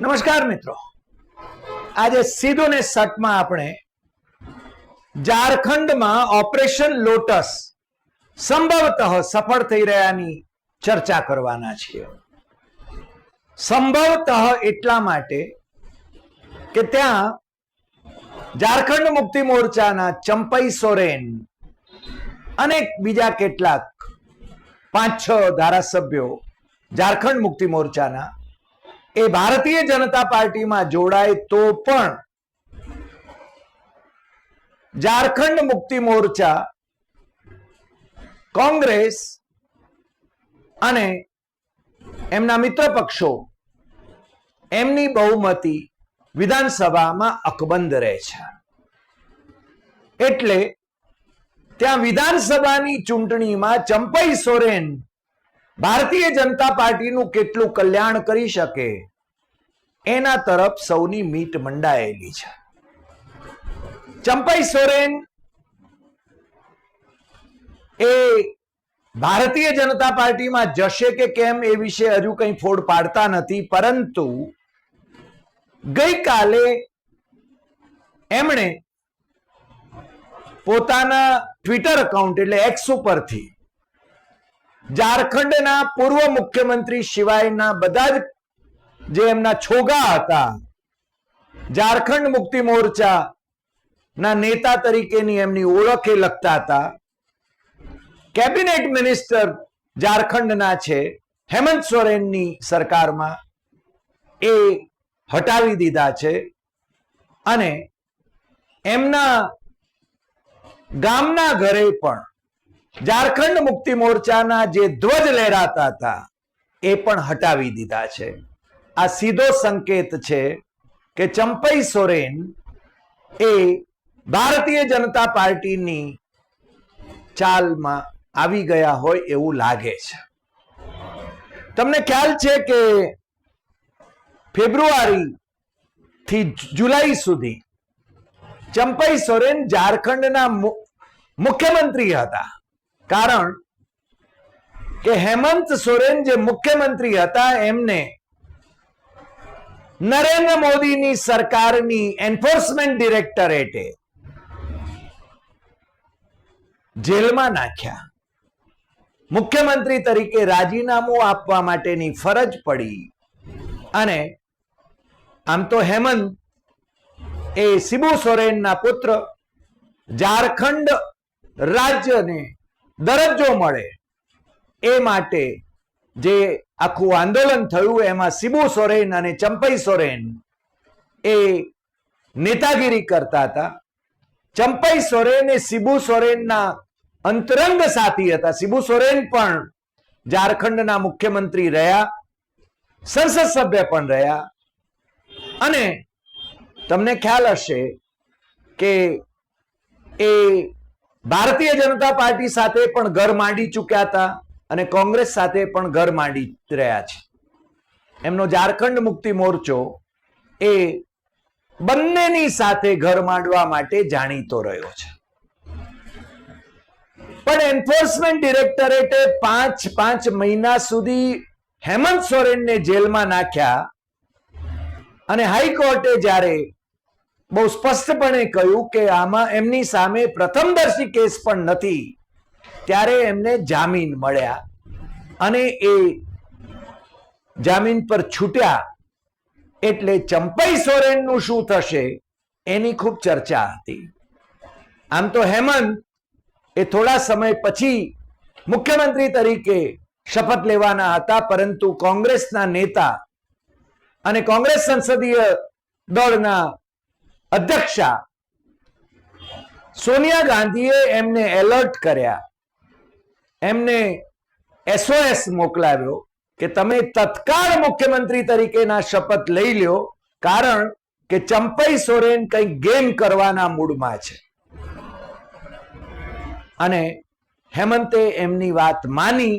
નમસ્કાર મિત્રો. આજે સીધું ને સટમાં આપણે ઝારખંડમાં ઓપરેશન લોટસ સંભવતઃ સફળ થઈ રહ્યાની ચર્ચા કરવાના છીએ. સંભવતઃ એટલા માટે કે ત્યાં ઝારખંડ મુક્તિ મોરચાના ચંપઈ સોરેન અને બીજા કેટલાક પાંચ છ ધારાસભ્યો ઝારખંડ મુક્તિ મોરચાના એ ભારતીય જનતા પાર્ટીમાં જોડાય તો પણ ઝારખંડ મુક્તિ મોરચા, કોંગ્રેસ અને એમના મિત્ર પક્ષો એમની બહુમતી વિધાનસભામાં અકબંધ રહે છે. એટલે ત્યાં વિધાનસભાની ચૂંટણીમાં ચંપઈ સોરેન ભારતીય જનતા પાર્ટીનું કેટલું કલ્યાણ કરી શકે? એના તરફ સૌની મીટ મંડાયેલી છે. ચંપાઈ સોરેન એ ભારતીય જનતા પાર્ટીમાં જશે કે કેમ એ વિશે હજુ કંઈ ફોડ પાડતા નથી, પરંતુ ગઈકાલે એમણે પોતાના ટ્વિટર એકાઉન્ટ એટલે એક્સ ઉપરથી ઝારખંડના પૂર્વ મુખ્યમંત્રી સિવાયના બધા જ જે એમના છોગા હતા, ઝારખંડ મુક્તિ મોરચા ના નેતા તરીકેની એમની ઓળખે લખતા હતા, કેબિનેટ મિનિસ્ટર ઝારખંડના છે, હેમંત સોરેનની સરકારમાં એ હટાવી દીધા છે અને એમના ગામના ઘરે પણ ઝારખંડ મુક્તિ મોરચાના જે ધ્વજ લહેરાતા હતા, એ પણ હટાવી દીધા છે. આ સીધો સંકેત છે કે ચંપઈ સોરેન એ ભારતીય જનતા પાર્ટીની ચાલમાં આવી ગયા હોય એવું લાગે છે. તમને ખ્યાલ છે કે ફેબ્રુઆરી થી જુલાઈ સુધી ચંપઈ સોરેન ઝારખંડના મુખ્યમંત્રી હતા. કારણ કે હેમંત સોરેન જે મુખ્યમંત્રી હતા, એમને નરેન્દ્ર મોદીની સરકારની એન્ફોર્સમેન્ટ ડિરેક્ટરેટે જેલમાં નાખ્યા. મુખ્યમંત્રી તરીકે રાજીનામું આપવા માટેની ફરજ પડી અને આમ તો હેમંત એ શિબુ સોરેનના પુત્ર, ઝારખંડ રાજ્યને દરજ્જો મળે. એ માટે જે આખું આંદોલન થયું, એમાં સિબુ સોરેન અને ચંપઈ સોરેન એ નેતાગીરી કરતા હતા. ચંપઈ સોરેન એ સિબુ સોરેનના અંતરંગ સાથી હતા. સિબુ સોરેન પણ ઝારખંડના મુખ્યમંત્રી રહ્યા, સંસદ સભ્ય પણ રહ્યા. અને તમને ખ્યાલ હશે કે એ ભારતીય જનતા પાર્ટી સાથે પણ ઘર માંડી ચૂક્યા હતા અને કોંગ્રેસ સાથે પણ ઘર માંડી રહ્યા છે. એમનો ઝારખંડ મુક્તિ મોરચો એ બંનેની સાથે ઘર માંડવા માટે જાણીતો રહ્યો છે. પણ એન્ફોર્સમેન્ટ ડિરેક્ટરેટે પાંચ પાંચ મહિના સુધી હેમંત સોરેનને જેલમાં નાખ્યા અને હાઈકોર્ટે જ્યારે બહુ સ્પષ્ટપણે કહ્યું કે આમાં એમની સામે પ્રથમદર્શી કેસ પણ નથી. ત્યારે એમને જામીન મળ્યા અને એ જામીન પર છૂટ્યા એટલે ચંપઈ સોરેનનું શું થશે એની ખૂબ ચર્ચા હતી. આમ તો હેમંત એ થોડા સમય પછી મુખ્યમંત્રી તરીકે શપથ લેવાના હતા, પરંતુ કોંગ્રેસના નેતા અને કોંગ્રેસ સંસદીય દળના અધ્યક્ષા. સોનિયા ગાંધીએ એમને એલર્ટ કર્યા. એમને એસઓએસ મોકલાવ્યો કે તમે તત્કાળ મુખ્યમંત્રી તરીકેના શપથ લઈ લ્યો, કારણ કે ચંપઈ સોરેન કંઈક ગેમ કરવાના મૂડમાં છે. અને હેમંતે એમની વાત માની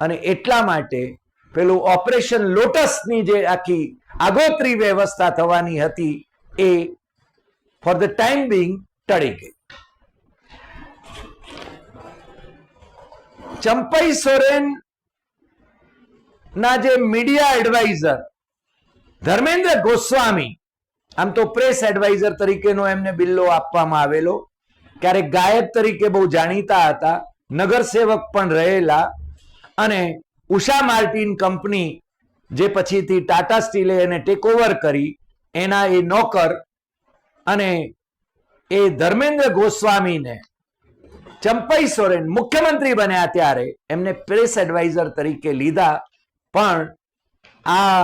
અને એટલા માટે પેલું ઓપરેશન લોટસની જે આખી આગોતરી વ્યવસ્થા થવાની હતી એ ફોર ધ ટાઈમ બિંગ ટળી ગઈ ચંપઈ સોરેન ના જે મીડિયા એડવાઇઝર ધર્મેન્દ્ર ગોસ્વામી આમ તો પ્રેસ એડવાઇઝર તરીકેનો એમને બિલ્લો આપવામાં આવેલો. ક્યારેક ગાયક તરીકે બહુ જાણીતા હતા નગરસેવક પણ રહેલા, અને ઉષા માર્ટિન કંપની, જે પછીથી ટાટા સ્ટીલે એને ટેકઓવર કરી, એના એ નોકર અને એ ધર્મેન્દ્ર ગોસ્વામીને ચંપઈ સોરેન મુખ્યમંત્રી બન્યા ત્યારે એમને પ્રેસ એડવાઇઝર તરીકે લીધા. પણ આ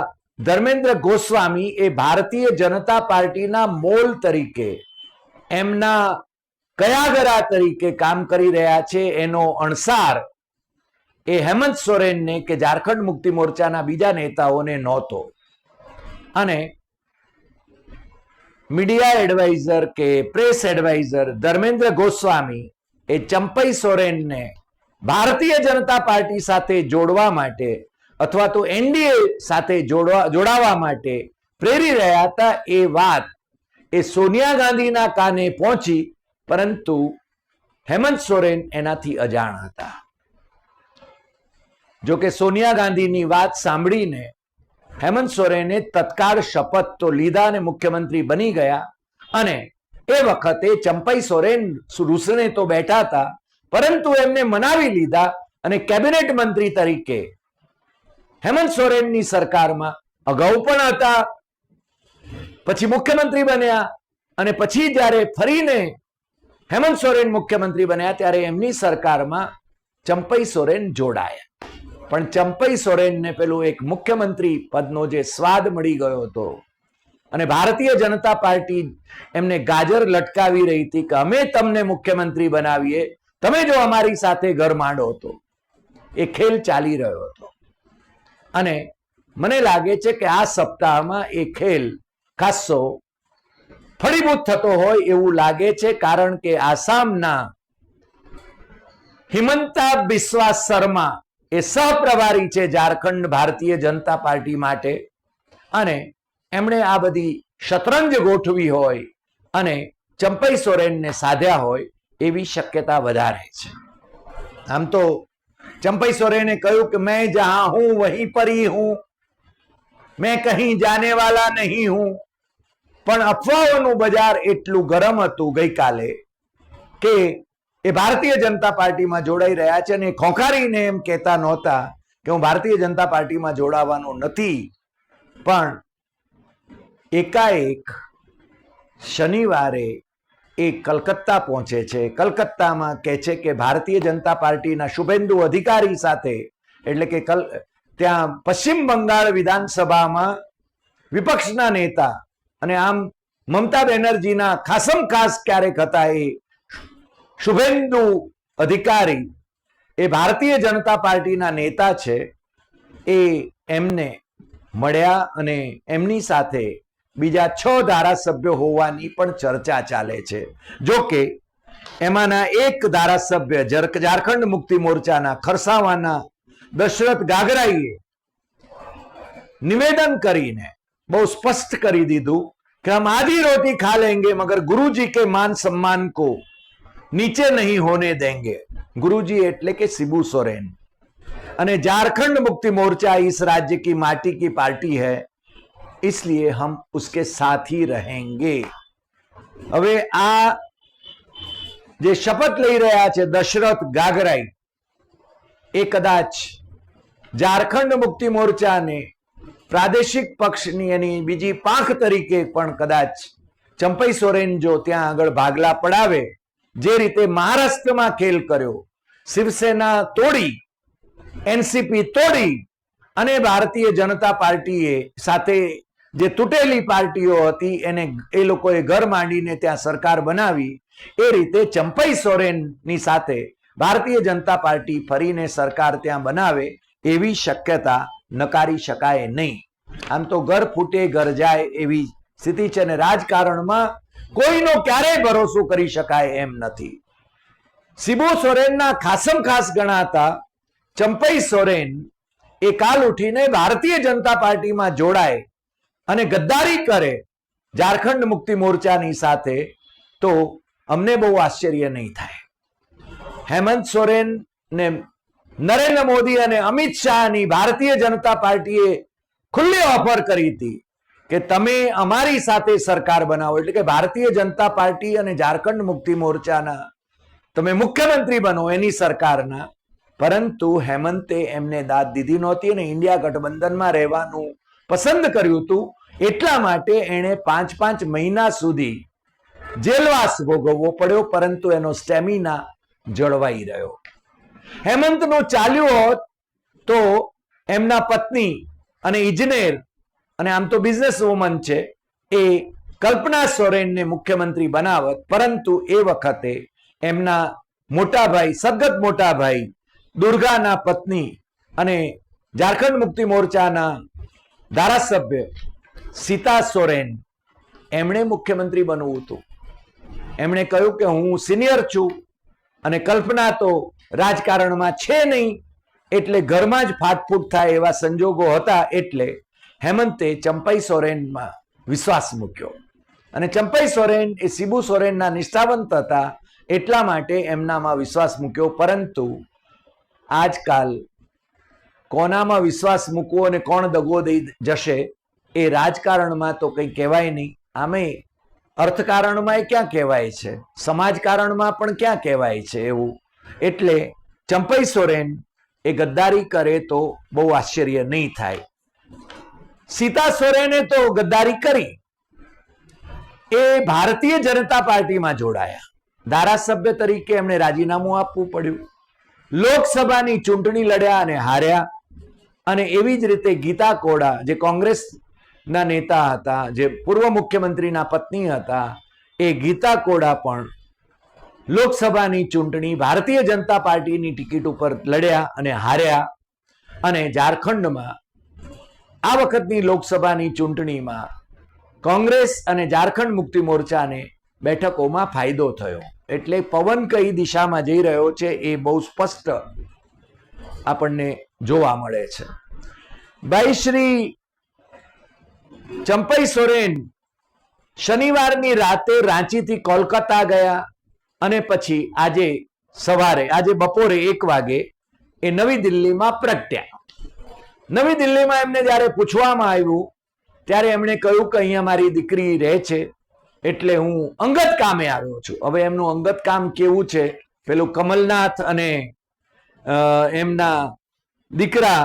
ધર્મેન્દ્ર ગોસ્વામી એ ભારતીય જનતા પાર્ટીના મોલ તરીકે, એમના કયાગરા તરીકે કામ કરી રહ્યા છે એનો અણસાર એ હેમંત સોરેનને કે ઝારખંડ મુક્તિ મોરચાના બીજા નેતાઓને નહોતો. અને મીડિયા એડવાઇઝર કે પ્રેસ એડવાઇઝર ધર્મેન્દ્ર ગોસ્વામી એ ચંપઈ સોરેનને ભારતીય જનતા પાર્ટી સાથે જોડવા માટે અથવા તો એનડીએ સાથે જોડવા, જોડાવા માટે પ્રેરી રહ્યા હતા એ વાત એ સોનિયા ગાંધીના કાને પહોંચી, પરંતુ હેમંત સોરેન એનાથી અજાણ હતા. જો કે સોનિયા ગાંધીની વાત સાંભળીને હેમંત સોરેને તત્કાળ શપથ તો લીધા અને મુખ્યમંત્રી બની ગયા. અને એ વખતે ચંપઈ સોરેન રૂસણે તો બેઠા હતા, પરંતુ એમને મનાવી લીધા અને કેબિનેટ મંત્રી તરીકે. હેમંત સોરેનની સરકારમાં અગાઉ પણ હતા, પછી મુખ્યમંત્રી બન્યા અને પછી જ્યારે ફરીને હેમંત સોરેન મુખ્યમંત્રી બન્યા ત્યારે એમની સરકારમાં ચંપઈ સોરેન જોડાયા. પણ ચંપઈ સોરેનને પેલું એક મુખ્યમંત્રી પદનો જે સ્વાદ મળી ગયો હતો. અને ભારતીય જનતા પાર્ટી એમને ગાજર લટકાવી રહી હતી કે અમે તમને મુખ્યમંત્રી બનાવીએ, તમે જો અમારી સાથે ઘર માંડો તો. એ ખેલ ચાલી રહ્યો હતો. અને મને લાગે છે કે આ સપ્તાહમાં એ ખેલ ખાસો ફળીભૂત થતો હોય એવું લાગે છે કારણ કે આસામના હિમંતા બિસ્વા શર્મા એ સહપ્રભારી છે ઝારખંડ ભારતીય જનતા પાર્ટી માટે. અને એમણે આ બધી શતરંજ ગોઠવી હોય અને ચંપઈ સોરેનને સાધ્યા હોય એવી શક્યતા વધારે છે. આમ તો ચંપઈ સોરેને કહ્યું કે મેં જહા હું, વહી પરી હું. મેં કહી જાને વાલા નહીં હું. પણ અફવાઓનું બજાર એટલું ગરમ હતું ગઈકાલે કે એ ભારતીય જનતા પાર્ટીમાં જોડાઈ રહ્યા છે અને ખોખારીને એમ કહેતા નહોતા કે હું ભારતીય જનતા પાર્ટીમાં જોડાવાનો નથી. પણ એકાએક શનિવારે એ કલકત્તા પહોંચે છે. કલકત્તામાં કહે છે કે ભારતીય જનતા પાર્ટીના શુભેન્દુ અધિકારી સાથે, એટલે કે કલ, ત્યાં પશ્ચિમ બંગાળ વિધાનસભામાં વિપક્ષના નેતા અને આમ મમતા બેનર્જીના ખાસમ ખાસ ક્યારેક હતા એ શુભેન્દુ અધિકારી એ ભારતીય જનતા પાર્ટીના નેતા છે. એ એમને મળ્યા અને એમની સાથે બીજા છ ધારાસભ્યો હોવાની પણ ચર્ચા ચાલે છે. જો કે એમાંના એક ધારાસભ્ય ઝારખંડ મુક્તિ મોરચાના ખરસાવાના દશરથ ગાગરાઈએ નિવેદન કરીને બહુ સ્પષ્ટ કરી દીધું કે હમ આધી રોટી ખા લેંગે, મગર ગુરુજી કે માન સન્માન કો नीचे नहीं होने देंगे गुरुजी એટલે કે शिबू सोरेन અને झारखंड मुक्ति मोर्चा इस राज्य की माटी की पार्टी है इसलिए हम उसके साथ ही रहेंगे હવે આ જે શપથ લઈ રહ્યા છે દશરથ ગાગરાઈ એ કદાચ ઝારખંડ મુક્તિ મોરચાને પ્રાદેશિક પક્ષની એની બીજી પાંખ તરીકે પણ કદાચ ચંપઈ સોરેન જો ત્યાં આગળ ભાગલા પડાવે જે રીતે મહારાષ્ટ્રમાં ખેલ કર્યો, શિવસેના તોડી, એનસીપી તોડી અને ભારતીય જનતા પાર્ટીએ સાથે જે તૂટેલી પાર્ટીઓ હતી એને એ લોકોએ ઘર માંડીને ત્યાં સરકાર બનાવી, એ રીતે ચંપઈ સોરેનની સાથે ભારતીય જનતા પાર્ટી ફરીને સરકાર ત્યાં બનાવે એવી શક્યતા નકારી શકાય નહીં. આમ તો ઘર ફૂટે, ઘર જાય એવી સ્થિતિ છે અને રાજકારણમાં કોઈનો ક્યારેય ભરોસો કરી શકાય એમ નથી. શિબુ સોરેનના ખાસમ ખાસ ગણાતા ચંપઈ સોરેન એ કાલ ઉઠીને ભારતીય જનતા પાર્ટીમાં જોડાય અને ગદ્દારી કરે ઝારખંડ મુક્તિ મોરચાની સાથે તો અમને બહુ આશ્ચર્ય નહીં થાય. હેમંત સોરેન ને નરેન્દ્ર મોદી અને અમિત શાહની ભારતીય જનતા પાર્ટીએ ખુલ્લી ઓફર કરી હતી કે તમે અમારી સાથે સરકાર બનાવો. એટલે કે ભારતીય જનતા પાર્ટી અને ઝારખંડ મુક્તિ મોરચાના તમે મુખ્યમંત્રી બનો એની સરકારના. પરંતુ હેમંતે એમને દાદ દીધી નહોતી અને ઇન્ડિયા ગઠબંધનમાં રહેવાનું પસંદ કર્યું હતું. એટલા માટે એણે પાંચ પાંચ મહિના સુધી જેલવાસ ભોગવવો પડ્યો, પરંતુ એનો સ્ટેમિના જળવાઈ રહ્યો. હેમંતનું ચાલ્યું હોત તો એમના પત્ની અને ઇજનેર અને આમ તો બિઝનેસ વુમન છે, એ કલ્પના સોરેનને મુખ્યમંત્રી બનાવત, પરંતુ એ વખતે એમના મોટા ભાઈ સદગત મોટાભાઈ, દુર્ગાના પત્ની અને ઝારખંડ મુક્તિ મોરચાના ધારાસભ્ય સીતા સોરેન એમણે મુખ્યમંત્રી બનવું હતું. એમણે કહ્યું કે હું સિનિયર છું અને કલ્પના તો રાજકારણમાં છે નહીં, એટલે ઘરમાં જ ફાટફૂટ થાય એવા સંજોગો હતા એટલે હેમંતે ચંપાઈ સોરેનમાં વિશ્વાસ મૂક્યો. અને ચંપાઈ સોરેન એ શિબુ સોરેનના નિષ્ઠાવંત હતા એટલા માટે એમનામાં વિશ્વાસ મૂક્યો. પરંતુ આજકાલ કોનામાં વિશ્વાસ મૂકવો અને કોણ દગો દઈ જશે એ રાજકારણમાં તો કંઈ કહેવાય નહીં. આમે અર્થકારણમાં એ ક્યાં કહેવાય છે? સમાજકારણમાં પણ ક્યાં કહેવાય છે એવું? એટલે ચંપઈ સોરેન એ ગદ્દારી કરે તો બહુ આશ્ચર્ય નહીં થાય. સીતા સોરેને તો ગદ્દારી કરી. એ ભારતીય જનતા પાર્ટીમાં જોડાયા. ધારાસભ્ય તરીકે એમણે રાજીનામું આપવું પડ્યું. લોકસભાની ચૂંટણી લડ્યા અને હાર્યા. અને એવી જ રીતે ગીતા કોડા, જે કોંગ્રેસના નેતા હતા, જે પૂર્વ મુખ્યમંત્રીના પત્ની હતા, એ ગીતા કોડા પણ લોકસભાની ચૂંટણી ભારતીય જનતા પાર્ટીની ટિકિટ ઉપર લડ્યા અને હાર્યા. અને ઝારખંડમાં આ વખતની લોકસભાની ચૂંટણીમાં કોંગ્રેસ અને ઝારખંડ મુક્તિ મોરચાને બેઠકોમાં ફાયદો થયો. એટલે પવન કઈ દિશામાં જઈ રહ્યો છે એ બહુ સ્પષ્ટ આપણને જોવા મળે છે. ભાઈ શ્રી ચંપઈ સોરેન શનિવારની રાતે રાંચીથી કોલકાતા ગયા અને પછી આજે સવારે, આજે બપોરે એક વાગે એ નવી દિલ્હીમાં પ્રગટ્યા. નવી દિલ્હીમાં એમને જ્યારે પૂછવામાં આવ્યું, ત્યારે એમણે કહ્યું કે અહીંયા મારી દીકરી રહે છે, એટલે હું અંગત કામે આવ્યો છું. હવે એમનું અંગત કામ કેવું છે? પેલું કમલનાથ અને એમના દીકરા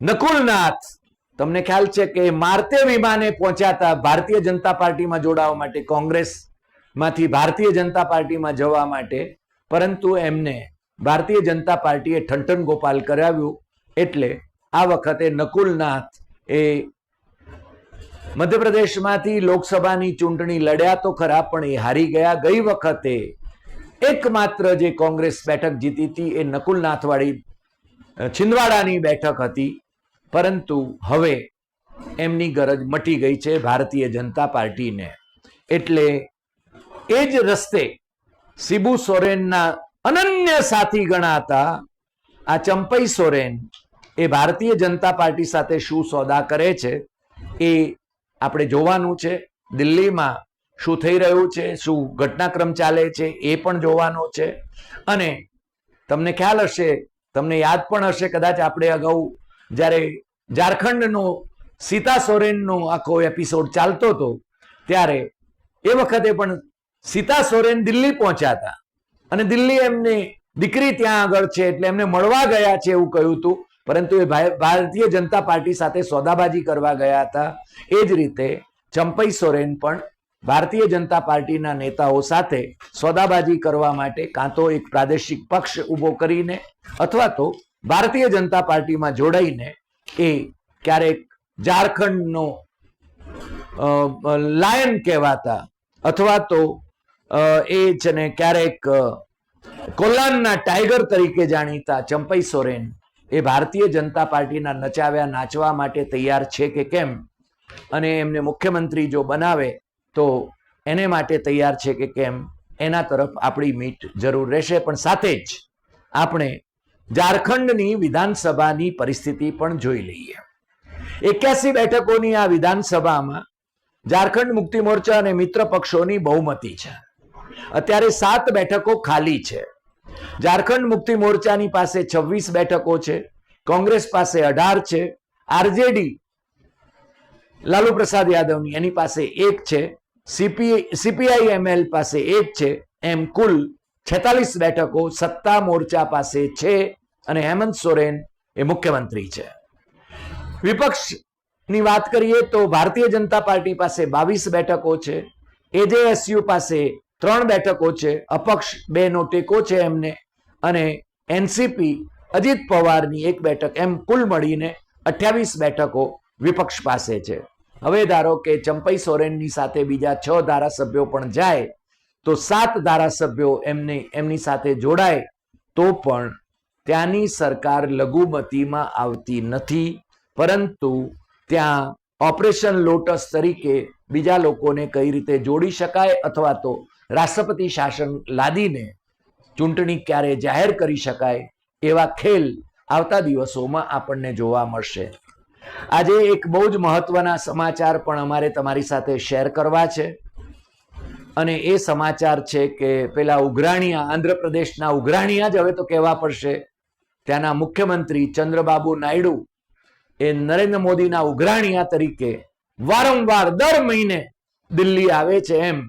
નકુલનાથ. તમને ખ્યાલ છે કે મારતે વિમાને પહોંચ્યા ભારતીય જનતા પાર્ટીમાં જોડાવા માટે કોંગ્રેસમાંથી ભારતીય જનતા પાર્ટીમાં જવા માટે. પરંતુ એમને ભારતીય જનતા પાર્ટીએ ઠંઠન ગોપાલ કરાવ્યું, એટલે આ વખતે નકુલનાથ એ મધ્યપ્રદેશમાંથી લોકસભાની ચૂંટણી લડ્યા તો ખરા, પણ એ હારી ગયા. ગઈ વખતે એકમાત્ર જે કોંગ્રેસ બેઠક જીતી હતી એ નકુલનાથવાળી છિંદવાડાની બેઠક હતી. પરંતુ હવે એમની ગરજ મટી ગઈ છે ભારતીય જનતા પાર્ટીને. એટલે એ જ રસ્તે સિબુ સોરેનના અનન્ય સાથી ગણાતા આ ચંપઈ સોરેન એ ભારતીય જનતા પાર્ટી સાથે શું સોદા કરે છે એ આપણે જોવાનું છે. દિલ્હીમાં શું થઈ રહ્યું છે, શું ઘટનાક્રમ ચાલે છે એ પણ જોવાનો છે. અને તમને ખ્યાલ હશે, તમને યાદ પણ હશે કદાચ આપણે અગાઉ જ્યારે ઝારખંડનો સીતા સોરેનનો આખો એપિસોડ ચાલતો હતો, ત્યારે એ વખતે પણ સીતા સોરેન દિલ્હી પહોંચ્યા હતા. અને દિલ્હી એમની દીકરી ત્યાં આગળ છે, એટલે એમને મળવા ગયા છે એવું કહ્યું હતું. પરંતુ એ ભારતીય જનતા પાર્ટી સાથે સોદાબાજી કરવા ગયા હતા. એ જ રીતે ચંપઈ સોરેન પણ ભારતીય જનતા પાર્ટીના નેતાઓ સાથે સોદાબાજી કરવા માટે કાં તો એક પ્રાદેશિક પક્ષ ઊભો કરીને અથવા તો ભારતીય જનતા પાર્ટીમાં જોડાઈને એ ક્યારેક ઝારખંડનો લાયન કહેવાતા અથવા તો એ છે ને ક્યારેક અ, ટાઈગર તરીકે જાણીતા ચંપઈ સોરેન એ ભારતીય જનતા પાર્ટીના નચાવ્યા નાચવા માટે તૈયાર છે કે કેમ? અને એમને મુખ્યમંત્રી જો બનાવે, તો એને માટે તૈયાર છે કે કેમ? એના તરફ આપણી મીટ જરૂર રહેશે. પણ સાથે જ આપણે ઝારખંડની વિધાનસભાની પરિસ્થિતિ પણ જોઈ લઈએ. એક્યાસી બેઠકોની આ વિધાનસભામાં ઝારખંડ મુક્તિ મોરચા અને મિત્ર પક્ષોની બહુમતી છે. અત્યારે સાત બેઠકો ખાલી છે. ઝારખંડ મુક્તિ મોરચાની પાસે છવ્વીસ બેઠકો છે, કોંગ્રેસ પાસે અઢાર છે, આરજેડી લાલુ પ્રસાદ યાદવની એની પાસે એક છે સીપી સીપીઆઈ એમએલ પાસે એક છે, એમ કુલ છેતાલીસ બેઠકો સત્તા મોરચા પાસે છે અને હેમંત સોરેન એ મુખ્યમંત્રી છે. વિપક્ષની વાત કરીએ તો ભારતીય જનતા પાર્ટી પાસે બાવીસ બેઠકો છે, એજેએસયુ પાસે ત્રણ બેઠકો છે, અપક્ષ બે નો ટેકો છે એમને, અને એનસીપી અજીત પવારની એક બેઠક એમ કુલ મળીને અઠ્યાવીસ બેઠકો વિપક્ષ પાસે છે. હવે ધારો કે ચંપઈ સોરેનની સાથે બીજા છ ધારાસભ્યો પણ જાય, તો સાત ધારાસભ્યો એમને, એમની સાથે જોડાય, તો પણ ત્યાંની સરકાર લઘુમતીમાં આવતી નથી, પરંતુ ત્યાં ઓપરેશન લોટસ તરીકે બીજા લોકોને કઈ રીતે જોડી શકાય અથવા તો રાષ્ટ્રપતિ શાસન લાદીને ચૂંટણી ક્યારે જાહેર કરી શકાય એવા ખેલ આવતા દિવસોમાં આપણને જોવા મળશે. આજે એક બહુ જ મહત્વના સમાચાર પણ અમારે તમારી સાથે શેર કરવા છે. અને એ સમાચાર છે કે પેલા ઉઘરાણીયા, આંધ્રપ્રદેશના ઉઘરાણીયા જ હવે તો કહેવા પડશે. ત્યાંના મુખ્યમંત્રી ચંદ્રબાબુ નાયડુ એ નરેન્દ્ર મોદીના ઉઘરાણીયા તરીકે વારંવાર દર મહિને દિલ્હી આવે છે એમ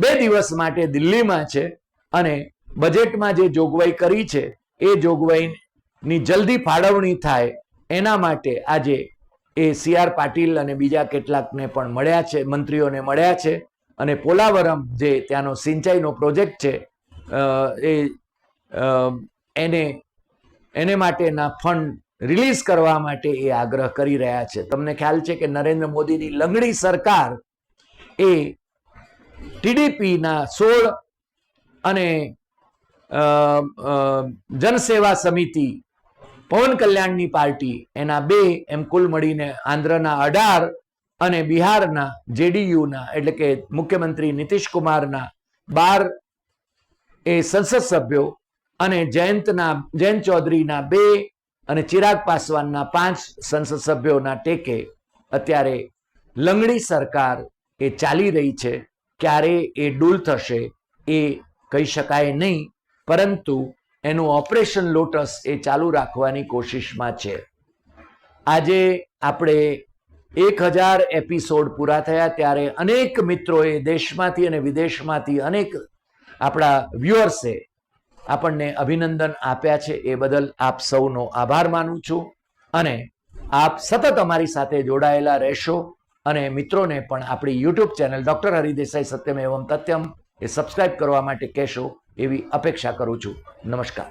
બે દિવસ માટે દિલ્હીમાં છે અને બજેટમાં જે જોગવાઈ કરી છે, એ જોગવાઈની જલ્દી ફાળવણી થાય એના માટે આજે એ સી આર પાટીલ અને બીજા કેટલાકને પણ મળ્યા છે, મંત્રીઓને મળ્યા છે અને પોલાવરમ જે ત્યાંનો સિંચાઈનો પ્રોજેક્ટ છે એ એને એને માટેના ફંડ રિલીઝ કરવા માટે એ આગ્રહ કરી રહ્યા છે. તમને ખ્યાલ છે કે નરેન્દ્ર મોદીની લંગડી સરકાર એ ટીડીપીના સોળ અને જનસેવા સમિતિ, પવન કલ્યાણની પાર્ટી, એના બે એમ કુલ મળીને આંધ્રના અઢાર અને બિહારના જેડીયુના, એટલે કે મુખ્યમંત્રી નીતિશ કુમારના બાર એ સંસદ સભ્યો અને જયંતના, જયંત ચૌધરીના બે અને ચિરાગ પાસવાનના પાંચ સંસદ સભ્યોના ટેકે અત્યારે લંગડી સરકાર એ ચાલી રહી છે. ક્યારે એ ડૂલ થશે એ કહી શકાય નહીં, પરંતુ એનું ઓપરેશન લોટસ એ ચાલુ રાખવાની કોશિશમાં છે. આજે આપણે એક હજાર એપિસોડ પૂરા થયા ત્યારે અનેક મિત્રોએ દેશમાંથી અને વિદેશમાંથી અનેક આપણા વ્યુઅર્સે આપણને અભિનંદન આપ્યા છે એ બદલ આપ સૌનો આભાર માનું છું અને આપ સતત અમારી સાથે જોડાયેલા રહેશો. અને મિત્રોને પણ આપણી YouTube channel doctor Hari Desai Satyam Evam Tathyam એ સબસ્ક્રાઇબ કરવા માટે કહેશો એવી અપેક્ષા કરું છું. નમસ્કાર.